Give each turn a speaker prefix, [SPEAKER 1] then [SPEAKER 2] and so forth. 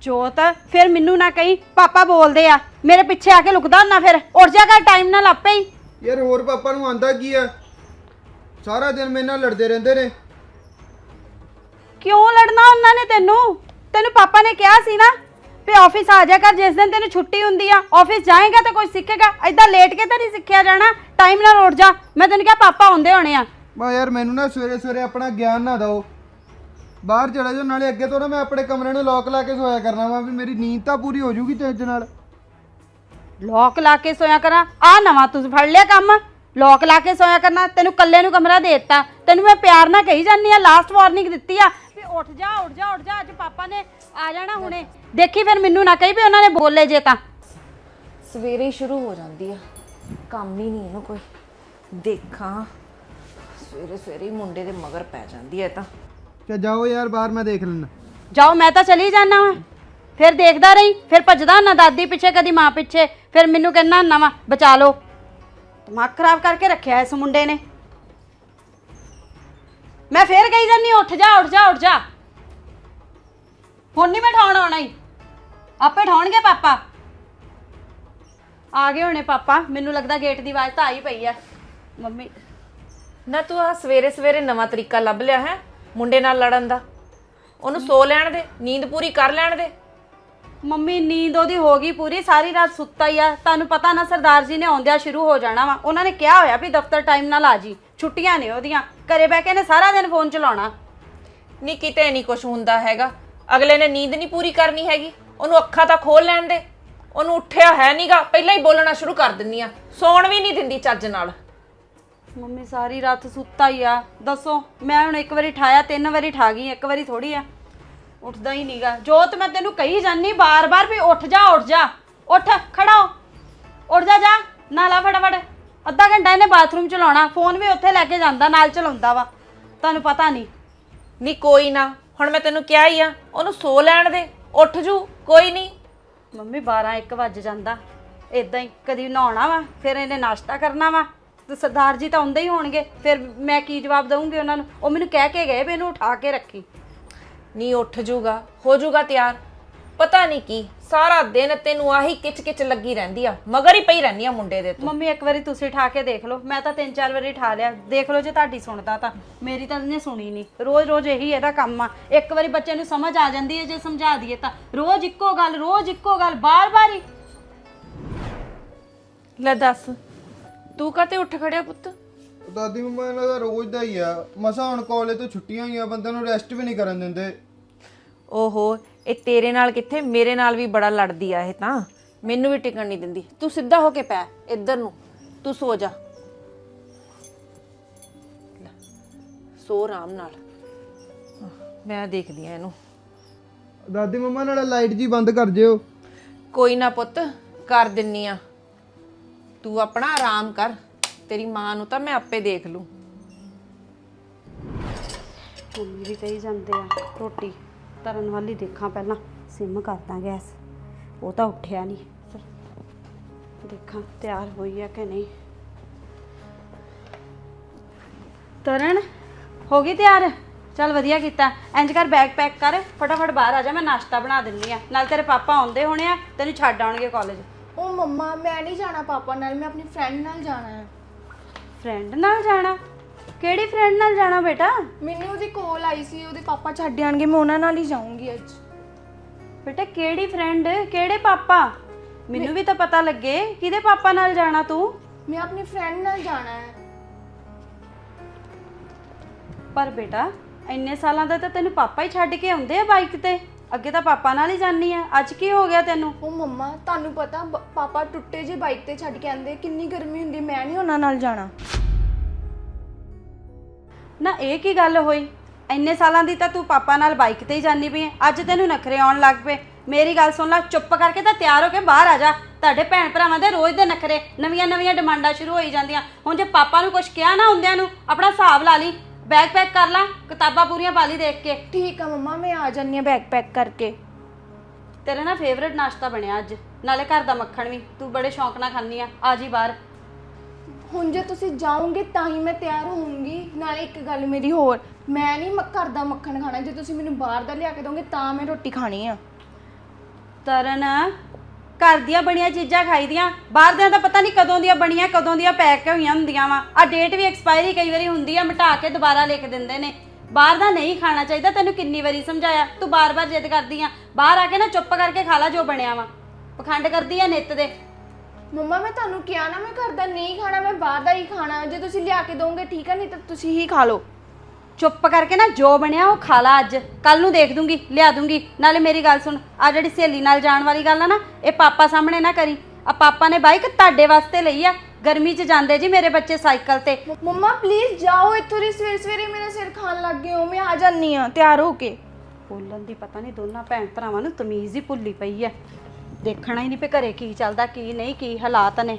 [SPEAKER 1] ਜੋਤ ਫਿਰ ਮੈਨੂੰ ਨਾ ਕਹੀਂ ਪਾਪਾ ਬੋਲਦੇ ਆ। ਮੇਰੇ ਪਿੱਛੇ ਆ ਕੇ ਲੁਕਦਾ ਹੁੰਦਾ ਫਿਰ। ਉੱਠ ਜਾ ਕਰ ਟਾਈਮ ਨਾਲ ਆਪੇ ਹੀ।
[SPEAKER 2] ਯਾਰ ਹੋਰ ਪਾਪਾ ਨੂੰ ਆਂਦਾ ਕੀ ਆ? ਸਾਰਾ ਦਿਨ ਮੇਰੇ ਨਾਲ ਲੜਦੇ ਰਹਿੰਦੇ ਨੇ।
[SPEAKER 1] ਕਿਉਂ ਲੜਨਾ ਉਹਨਾਂ ਨੇ ਤੈਨੂੰ? ਤੈਨੂੰ ਪਾਪਾ ਨੇ ਕਿਹਾ ਸੀ ਨਾ ਵੀ ਆਫਿਸ ਆ ਜਾ ਕਰ ਜਿਸ ਦਿਨ ਤੈਨੂੰ ਛੁੱਟੀ ਹੁੰਦੀ ਆ। ਆਫਿਸ ਜਾਏਗਾ ਤਾਂ ਕੁਝ ਸਿੱਖੇਗਾ। ਐਦਾਂ ਲੇਟ ਕੇ ਤਾਂ ਨਹੀਂ ਸਿੱਖਿਆ ਜਾਣਾ। ਟਾਈਮ ਨਾਲ ਉੱਠ ਜਾ। ਮੈਂ ਤੈਨੂੰ ਕਿਹਾ ਪਾਪਾ ਆਉਂਦੇ ਹੋਣੇ ਆ।
[SPEAKER 2] ਮੈਂ ਯਾਰ ਮੈਨੂੰ ਨਾ ਸਵੇਰੇ ਸਵੇਰੇ ਆਪਣਾ ਗਿਆਨ ਨਾ ਦਿਓ। ਬਾਹਰ ਚਲੇ ਜਾਓ ਨਾਲੇ ਅੱਗੇ ਤੋਂ ਨਾ ਮੈਂ ਆਪਣੇ ਕਮਰੇ ਨੂੰ ਲੋਕ ਲਾ ਕੇ ਸੋਇਆ ਕਰਨਾ ਵਾ ਵੀ ਮੇਰੀ ਨੀਂਦ ਤਾਂ ਪੂਰੀ ਹੋ ਜੂਗੀ ਚੱਜ ਨਾਲ।
[SPEAKER 1] ਲੋਕ ਲਾ ਕੇ ਸੋਇਆ ਕਰਾਂ? ਆ ਨਵਾਂ ਤੂੰ ਫੜ ਲਿਆ ਕੰਮ। ਲੋਕ ਲਾ ਕੇ ਸੋਇਆ ਕਰਨਾ ਤੈਨੂੰ ਕੱਲੇ ਨੂੰ ਕਮਰਾ ਦੇ ਦਿੱਤਾ। ਤੈਨੂੰ ਮੈਂ ਪਿਆਰ ਨਾਲ ਕਹੀ ਜਾਂਦੀ ਆ ਲਾਸਟ ਵਾਰਨਿੰਗ ਦਿੱਤੀ ਆ ਵੀ ਉੱਠ ਜਾ ਉੱਠ ਜਾ ਉੱਠ ਜਾ ਅੱਜ ਪਾਪਾ ਨੇ ਆ ਜਾਣਾ ਹੁਣੇ। ਦੇਖੀ ਫਿਰ ਮੈਨੂੰ ਨਾ ਕਹੀ ਵੀ ਉਹਨਾਂ ਨੇ ਬੋਲੇ ਜੇ ਤਾਂ।
[SPEAKER 3] ਸਵੇਰੇ ਹੀ ਸ਼ੁਰੂ ਹੋ ਜਾਂਦੀ ਆ। ਕੰਮ ਹੀ ਨਹੀਂ ਇਹਨੂੰ ਕੋਈ ਦੇਖਾਂ। ਸਵੇਰੇ ਸਵੇਰੇ ਹੀ ਮੁੰਡੇ ਦੇ ਮਗਰ ਪੈ ਜਾਂਦੀ ਐ ਤਾਂ।
[SPEAKER 2] ਕਿ ਜਾਓ ਯਾਰ ਬਾਹਰ ਮੈਂ ਦੇਖ ਲੈਣਾ
[SPEAKER 1] ਜਾਓ ਮੈਂ ਤਾਂ ਚਲੀ ਜਾਣਾ ਵਾ। ਫਿਰ ਦੇਖਦਾ ਰਹੀ ਫਿਰ ਭੱਜਦਾ ਨਾ ਦਾਦੀ ਪਿੱਛੇ ਕਦੀ ਮਾਂ ਪਿੱਛੇ ਫਿਰ ਮੈਨੂੰ ਕਹਿੰਦਾ ਨਾ ਵਾ ਬਚਾ ਲਓ। ਦਿਮਾਗ ਖਰਾਬ ਕਰਕੇ ਰੱਖਿਆ ਇਸ ਮੁੰਡੇ ਨੇ। ਮੈਂ ਫੇਰ ਕਹੀ ਜਾਨੀ ਉੱਠ ਜਾ ਉੱਠ ਜਾ ਉੱਠ ਜਾ। ਹੁਣ ਨਹੀਂ ਮੈਂ ਠਾਉਣ ਆਉਣਾ ਹੀ ਆਪੇ ਠਾਉਣਗੇ ਪਾਪਾ। ਆ ਗਏ ਹੋਣੇ ਪਾਪਾ ਮੈਨੂੰ ਲੱਗਦਾ ਗੇਟ ਦੀ ਆਵਾਜ਼ ਤਾਂ ਆਈ ਪਈ ਆ। ਮੰਮੀ
[SPEAKER 3] ਨਾ ਤੂੰ ਆ ਸਵੇਰੇ ਸਵੇਰੇ ਨਵਾਂ ਤਰੀਕਾ ਲੱਭ ਲਿਆ ਹੈ। ਮੁੰਡੇ ਨਾਲ ਲੜਨ ਦਾ। ਉਹਨੂੰ ਸੋ ਲੈਣ ਦੇ ਨੀਂਦ ਪੂਰੀ ਕਰ ਲੈਣ ਦੇ।
[SPEAKER 1] ਮੰਮੀ ਨੀਂਦ ਉਹਦੀ ਹੋ ਗਈ ਪੂਰੀ ਸਾਰੀ ਰਾਤ ਸੁੱਤਾ ਹੀ ਆ। ਤੁਹਾਨੂੰ ਪਤਾ ਨਾ ਸਰਦਾਰ ਜੀ ਨੇ ਆਉਂਦਿਆਂ ਸ਼ੁਰੂ ਹੋ ਜਾਣਾ ਵਾ। ਉਹਨਾਂ ਨੇ ਕਿਹਾ ਹੋਇਆ ਵੀ ਦਫ਼ਤਰ ਟਾਈਮ ਨਾਲ ਆ ਜੀ। ਛੁੱਟੀਆਂ ਨੇ ਉਹਦੀਆਂ। ਘਰੇ ਬਹਿ ਕੇ ਨੇ ਸਾਰਾ ਦਿਨ ਫੋਨ ਚਲਾਉਣਾ।
[SPEAKER 3] ਨਹੀਂ ਕਿਤੇ ਨਹੀਂ ਕੁਝ ਹੁੰਦਾ ਹੈਗਾ। ਅਗਲੇ ਨੇ ਨੀਂਦ ਨਹੀਂ ਪੂਰੀ ਕਰਨੀ ਹੈਗੀ। ਉਹਨੂੰ ਅੱਖਾਂ ਤਾਂ ਖੋਲ ਲੈਣ ਦੇ। ਉਹਨੂੰ ਉੱਠਿਆ ਹੈ ਨਹੀਂਗਾ ਪਹਿਲਾਂ ਹੀ ਬੋਲਣਾ ਸ਼ੁਰੂ ਕਰ ਦਿੰਨੀ ਆ। ਸੌਣ ਵੀ ਨਹੀਂ ਦਿੰਦੀ ਚੱਜ ਨਾਲ।
[SPEAKER 1] ਮੰਮੀ ਸਾਰੀ ਰਾਤ ਸੁੱਤਾ ਹੀ ਆ। ਦੱਸੋ ਮੈਂ ਹੁਣ ਇੱਕ ਵਾਰੀ ਠਾਇਆ ਤਿੰਨ ਵਾਰੀ ਠਾ ਗਈ ਇੱਕ ਵਾਰੀ ਥੋੜੀ ਆ। ਉੱਠਦਾ ਹੀ ਨਹੀਂਗਾ ਜੋਤ ਮੈਂ ਤੈਨੂੰ ਕਹੀ ਜਾਨੀ ਬਾਰ-ਬਾਰ ਵੀ ਉੱਠ ਜਾ ਉੱਠ ਜਾ। ਉੱਠ ਖੜਾ ਹੋ। ਉੱਠ ਜਾ ਜਾ। ਨਾਲਾ ਫਟਾਫਟ। ਅੱਧਾ ਘੰਟਾ ਇਹਨੇ ਬਾਥਰੂਮ ਚਲਾਉਣਾ। ਫੋਨ ਵੀ ਉੱਥੇ ਲੈ ਕੇ ਜਾਂਦਾ ਨਾਲ ਚਲਾਉਂਦਾ ਵਾ। ਤੁਹਾਨੂੰ ਪਤਾ ਨਹੀਂ।
[SPEAKER 3] ਨਹੀਂ ਕੋਈ ਨਾ। ਹੁਣ ਮੈਂ ਤੈਨੂੰ ਕਿਹਾ ਹੀ ਆ ਉਹਨੂੰ ਸੋ ਲੈਣ ਦੇ। ਉੱਠ ਜੂ ਕੋਈ ਨਹੀਂ
[SPEAKER 1] ਮੰਮੀ 12 1 ਵੱਜ ਜਾਂਦਾ। ਇਦਾਂ ਹੀ ਕਦੀ ਨਹਾਉਣਾ ਵਾ ਫਿਰ ਇਹਨੇ ਨਾਸ਼ਤਾ ਕਰਨਾ ਵਾ। ਤੇ ਸਰਦਾਰ ਜੀ ਤਾਂ ਆਉਂਦੇ ਹੀ ਹੋਣਗੇ ਫਿਰ ਮੈਂ ਕੀ ਜਵਾਬ ਦਵਾਂਗੀ ਉਹਨਾਂ ਨੂੰ? ਉਹ ਮੈਨੂੰ ਕਹਿ ਕੇ ਗਏ ਵੀ ਇਹਨੂੰ ਉਠਾ ਕੇ ਰੱਖੀ।
[SPEAKER 3] ਨਹੀਂ ਉੱਠ ਜੂਗਾ ਹੋ ਜੂਗਾ ਤਿਆਰ। ਪਤਾ ਨਹੀਂ ਕੀ ਸਾਰਾ ਦਿਨ ਤੈਨੂੰ ਆਹੀ ਕਿਚ ਕਿਚ ਲੱਗੀ ਰਹਿੰਦੀ ਆ ਮਗਰ ਹੀ ਪਈ ਰਹਿੰਦੀ ਆ ਮੁੰਡੇ ਦੇ ਤੂੰ।
[SPEAKER 1] ਮੰਮੀ ਇੱਕ ਵਾਰੀ ਤੁਸੀਂ ਠਾ ਕੇ ਦੇਖ ਲਓ ਮੈਂ ਤਾਂ ਤਿੰਨ ਚਾਰ ਵਾਰੀ ਠਾ ਲਿਆ। ਦੇਖ ਲਓ ਜੇ ਤੁਹਾਡੀ ਸੁਣਦਾ ਤਾਂ ਮੇਰੀ ਤਾਂ ਇਹਨੇ ਸੁਣੀ ਨਹੀਂ ਰੋਜ਼ ਰੋਜ਼ ਇਹੀ ਇਹਦਾ ਕੰਮ ਆ। ਇੱਕ ਵਾਰੀ ਬੱਚੇ ਨੂੰ ਸਮਝ ਆ ਜਾਂਦੀ ਹੈ ਜੇ ਸਮਝਾ ਦਈਏ ਤਾਂ। ਰੋਜ਼ ਇੱਕੋ ਗੱਲ ਰੋਜ਼ ਇੱਕੋ ਗੱਲ ਬਾਰ-ਬਾਰ ਹੀ।
[SPEAKER 3] ਲੈ ਦੱਸ। ਤੂੰ ਕਾਤੇ ਉੱਠ ਖੜਿਆ ਪੁੱਤ?
[SPEAKER 2] ਦਾਦੀ ਮੰਮਾ ਇਹਨਾਂ ਦਾ ਰੋਜ਼ ਦਾ ਹੀ ਆ। ਮਸਾ ਹੁਣ ਕਾਲਜ ਤੋਂ ਛੁੱਟੀਆਂ ਹੋਈਆਂ ਬੰਦੇ ਨੂੰ ਰੈਸਟ ਵੀ ਨਹੀਂ ਕਰਨ ਦਿੰਦੇ।
[SPEAKER 3] ਓਹੋ ਇਹ ਤੇਰੇ ਨਾਲ ਕਿੱਥੇ ਮੇਰੇ ਨਾਲ ਵੀ ਬੜਾ ਲੜਦੀ ਆ ਇਹ ਤਾਂ। ਮੈਨੂੰ ਵੀ ਟਿਕਣ ਨਹੀਂ ਦਿੰਦੀ। ਤੂੰ ਸਿੱਧਾ ਹੋ ਕੇ ਪੈ ਇੱਧਰ ਨੂੰ। ਤੂੰ ਸੋ ਜਾ। ਲੈ, ਸੋ ਆਰਾਮ ਨਾਲ। ਮੈਂ ਦੇਖਦੀ ਆ ਇਹਨੂੰ।
[SPEAKER 2] ਦਾਦੀ ਮੰਮਾ ਨਾਲ ਲਾਈਟ ਜੀ ਬੰਦ ਕਰ ਜਿਓ।
[SPEAKER 3] ਕੋਈ ਨਾ ਪੁੱਤ ਕਰ ਦਿੰਨੀ ਆ। ਤੂੰ ਆਪਣਾ ਆਰਾਮ ਕਰ। ਤੇਰੀ ਮਾਂ ਨੂੰ ਤਾਂ ਮੈਂ ਆਪੇ ਦੇਖ ਲੂੰ।
[SPEAKER 1] ਮੰਮੀ ਵੀ ਕਹੀ ਜਾਂਦੇ ਆ। ਰੋਟੀ ਤਰਨ ਵਾਲੀ ਦੇਖਾਂ ਪਹਿਲਾਂ। ਸਿਮ ਕਰਦਾ ਗੈਸ। ਉਹ ਤਾਂ ਉੱਠਿਆ ਨਹੀਂ ਦੇਖਾਂ ਤਿਆਰ ਹੋਈ ਆ ਕਿ ਨਹੀਂ। ਤਰਨ, ਹੋ ਗਈ ਤਿਆਰ? ਚੱਲ ਵਧੀਆ ਕੀਤਾ। ਇੰਜ ਕਰ ਬੈਗ ਪੈਕ ਕਰ। ਫਟਾਫਟ ਬਾਹਰ ਆ ਜਾ, ਮੈਂ ਨਾਸ਼ਤਾ ਬਣਾ ਦਿੰਨੀ ਆ। ਨਾਲ ਤੇਰੇ ਪਾਪਾ ਆਉਂਦੇ ਹੋਣੇ ਆ, ਤੈਨੂੰ ਛੱਡ ਆਉਣਗੇ ਕਾਲਜ
[SPEAKER 4] ਉਹ ਮੰਮਾ ਮੈਂ ਨਹੀਂ ਜਾਣਾ ਪਾਪਾ ਨਾਲ ਮੈਂ ਆਪਣੀ ਫਰੈਂਡ ਨਾਲ ਜਾਣਾ ਹੈ।
[SPEAKER 1] ਫਰੈਂਡ ਨਾਲ ਜਾਣਾ? ਕਿਹੜੀ ਫਰੈਂਡ ਨਾਲ ਜਾਣਾ ਬੇਟਾ?
[SPEAKER 4] ਮੈਨੂੰ ਉਹਦੀ ਕਾਲ ਆਈ ਸੀ ਉਹਦੇ ਪਾਪਾ ਛੱਡ ਆਣਗੇ ਮੈਂ ਉਹਨਾਂ ਨਾਲ ਹੀ ਜਾਊਂਗੀ ਅੱਜ।
[SPEAKER 1] ਬੇਟਾ ਕਿਹੜੀ ਫਰੈਂਡ ਕਿਹੜੇ ਪਾਪਾ? ਮੈਨੂੰ ਵੀ ਤਾਂ ਪਤਾ ਲੱਗੇ। ਕਿਹਦੇ ਪਾਪਾ ਨਾਲ ਜਾਣਾ ਤੂੰ?
[SPEAKER 4] ਮੈਂ ਆਪਣੀ ਫਰੈਂਡ ਨਾਲ ਜਾਣਾ ਹੈ।
[SPEAKER 1] ਪਰ ਬੇਟਾ ਇੰਨੇ ਸਾਲਾਂ ਦਾ ਤਾਂ ਤੈਨੂੰ ਪਾਪਾ ਹੀ ਛੱਡ ਕੇ ਆਉਂਦੇ ਆ ਬਾਈਕ ਤੇ। ਅੱਗੇ ਤਾਂ ਪਾਪਾ ਨਾਲ ਹੀ ਜਾਨੀ ਆ। ਅੱਜ ਕੀ ਹੋ ਗਿਆ ਤੈਨੂੰ?
[SPEAKER 4] ਉਹ ਮੰਮਾ ਤੁਹਾਨੂੰ ਪਤਾ ਬ- ਪਾਪਾ ਟੁੱਟੇ ਜੇ ਬਾਈਕ ਤੇ ਛੱਡ ਕੇ ਆਂਦੇ ਕਿੰਨੀ ਗਰਮੀ ਹੁੰਦੀ ਮੈਂ ਨਹੀਂ ਉਹਨਾਂ ਨਾਲ ਜਾਣਾ।
[SPEAKER 1] ਨਾ ਇਹ ਕੀ ਗੱਲ ਹੋਈ? ਇੰਨੇ ਸਾਲਾਂ ਦੀ ਤਾਂ ਤੂੰ ਪਾਪਾ ਨਾਲ ਬਾਈਕ ਤੇ ਹੀ ਜਾਨੀ ਪਈ ਐ ਅੱਜ ਤੈਨੂੰ ਨਖਰੇ ਆਉਣ ਲੱਗ ਪਏ। ਮੇਰੀ ਗੱਲ ਸੁਣ ਲੈ ਚੁੱਪ ਕਰਕੇ ਤਾਂ ਤਿਆਰ ਹੋ ਕੇ ਬਾਹਰ ਆ ਜਾ। ਤੁਹਾਡੇ ਭੈਣ ਭਰਾਵਾਂ ਦੇ ਰੋਜ਼ ਦੇ ਨਖਰੇ ਨਵੀਆਂ ਨਵੀਆਂ ਡਿਮਾਂਡਾਂ ਸ਼ੁਰੂ ਹੋਈ ਜਾਂਦੀਆਂ। ਹੁਣ ਜੇ ਪਾਪਾ ਨੂੰ ਕੁਝ ਕਿਹਾ ਨਾ ਹੁੰਦਿਆਂ ਨੂੰ ਆਪਣਾ ਹਿਸਾਬ ਲਾ ਲਈ। ਬੈਗ ਪੈਕ ਕਰ ਲਾ ਕਿਤਾਬਾਂ ਪੂਰੀਆਂ ਪਾ ਲਈ ਦੇਖ ਕੇ।
[SPEAKER 4] ਠੀਕ ਆ ਮੰਮਾ ਮੈਂ ਆ ਜਾਨੀ ਆ ਬੈਗ ਪੈਕ ਕਰਕੇ।
[SPEAKER 1] ਤੇਰਾ ਨਾ ਫੇਵਰੇਟ ਨਾਸ਼ਤਾ ਬਣਿਆ ਅੱਜ। ਨਾਲੇ ਘਰ ਦਾ ਮੱਖਣ ਵੀ ਤੂੰ ਬੜੇ ਸ਼ੌਂਕ ਨਾਲ ਖਾਂਦੀ ਆ। ਆ ਜੀ ਬਾਹਰ।
[SPEAKER 4] ਹੁਣ ਜੇ ਤੁਸੀਂ ਜਾਓਗੇ ਤਾਂ ਹੀ ਮੈਂ ਤਿਆਰ ਹੋਊਂਗੀ ਨਾਲੇ ਇੱਕ ਗੱਲ ਮੇਰੀ ਹੋਰ ਮੈਂ ਨਹੀਂ ਮ- ਘਰ ਦਾ ਮੱਖਣ ਖਾਣਾ। ਜੇ ਤੁਸੀਂ ਮੈਨੂੰ ਬਾਹਰ ਦਾ ਲਿਆ ਕੇ ਦੋਗੇ ਤਾਂ ਮੈਂ ਰੋਟੀ ਖਾਣੀ ਆ।
[SPEAKER 1] ਤਰਨ ਘਰ ਦੀਆਂ ਬਣੀਆਂ ਚੀਜ਼ਾਂ ਖਾਈਦੀਆਂ, ਬਾਹਰ ਦੀਆਂ ਤਾਂ ਪਤਾ ਨਹੀਂ ਕਦੋਂ ਦੀਆਂ ਬਣੀਆਂ, ਕਦੋਂ ਦੀਆਂ ਪੈਕ ਹੋਈਆਂ ਹੁੰਦੀਆਂ ਵਾ। ਆ ਡੇਟ ਵੀ ਐਕਸਪਾਇਰੀ ਕਈ ਵਾਰੀ ਹੁੰਦੀ ਆ, ਮਿਟਾ ਕੇ ਦੁਬਾਰਾ ਲਿਖ ਦਿੰਦੇ ਨੇ। ਬਾਹਰ ਦਾ ਨਹੀਂ ਖਾਣਾ ਚਾਹੀਦਾ, ਤੈਨੂੰ ਕਿੰਨੀ ਵਾਰੀ ਸਮਝਾਇਆ, ਤੂੰ ਬਾਰ-ਬਾਰ ਜਿੱਦ ਕਰਦੀ ਆ। ਬਾਹਰ ਆ ਕੇ ਨਾ ਚੁੱਪ ਕਰਕੇ ਖਾ ਲੈ ਜੋ ਬਣਿਆ ਵਾ। ਪਖੰਡ ਕਰਦੀ ਆ ਨਿੱਤ ਦੇ।
[SPEAKER 4] ਮੰਮਾ, ਮੈਂ ਤੁਹਾਨੂੰ ਕਿਹਾ ਨਾ, ਮੈਂ ਘਰ ਦਾ ਨਹੀਂ ਖਾਣਾ, ਮੈਂ ਬਾਹਰ ਦਾ ਹੀ ਖਾਣਾ। ਜੇ ਤੁਸੀਂ ਲਿਆ ਕੇ ਦੋਗੇ, ਠੀਕ ਆ, ਨਹੀਂ ਤਾਂ ਤੁਸੀਂ ਹੀ ਖਾ ਲਓ।
[SPEAKER 1] ਚੁੱਪ ਕਰਕੇ ਨਾ ਜੋ ਬਣਿਆ ਉਹ ਖਾ ਲਾ ਅੱਜ। ਕੱਲ ਨੂੰ ਦੇਖ ਦੂੰਗੀ ਲਿਆ ਦੂੰਗੀ। ਨਾਲੇ ਮੇਰੀ ਗੱਲ ਸੁਣ ਆ ਜਿਹੜੀ ਸਹੇਲੀ ਨਾਲ ਜਾਣ ਵਾਲੀ ਗੱਲ ਆ ਨਾ ਇਹ ਪਾਪਾ ਸਾਹਮਣੇ ਨਾ ਕਰੀ। ਆ ਪਾਪਾ ਨੇ ਬਾਈਕ ਤੁਹਾਡੇ ਵਾਸਤੇ ਲਈ ਆ। ਗਰਮੀ 'ਚ ਜਾਂਦੇ ਜੀ ਮੇਰੇ ਬੱਚੇ ਸਾਈਕਲ ਤੇ।
[SPEAKER 4] ਮੰਮਾ ਪਲੀਜ਼ ਜਾਓ ਇੱਥੋਂ ਦੀ। ਸਵੇਰੇ ਸਵੇਰੇ ਮੇਰਾ ਸਿਰ ਖਾਣ ਲੱਗ ਗਏ ਹੋ ਮੈਂ ਆ ਜਾਨੀ ਆ ਤਿਆਰ ਹੋ ਕੇ।
[SPEAKER 1] ਬੋਲਣ ਦੀ ਪਤਾ ਨਹੀਂ ਦੋਨਾਂ ਭੈਣ ਭਰਾਵਾਂ ਨੂੰ ਤਮੀਜ਼ ਹੀ ਭੁੱਲੀ ਪਈ ਐ। ਦੇਖਣਾ ਹੀ ਨਹੀਂ ਪਈ ਘਰੇ ਕੀ ਚੱਲਦਾ ਕੀ ਨਹੀਂ ਕੀ ਹਾਲਾਤ ਨੇ।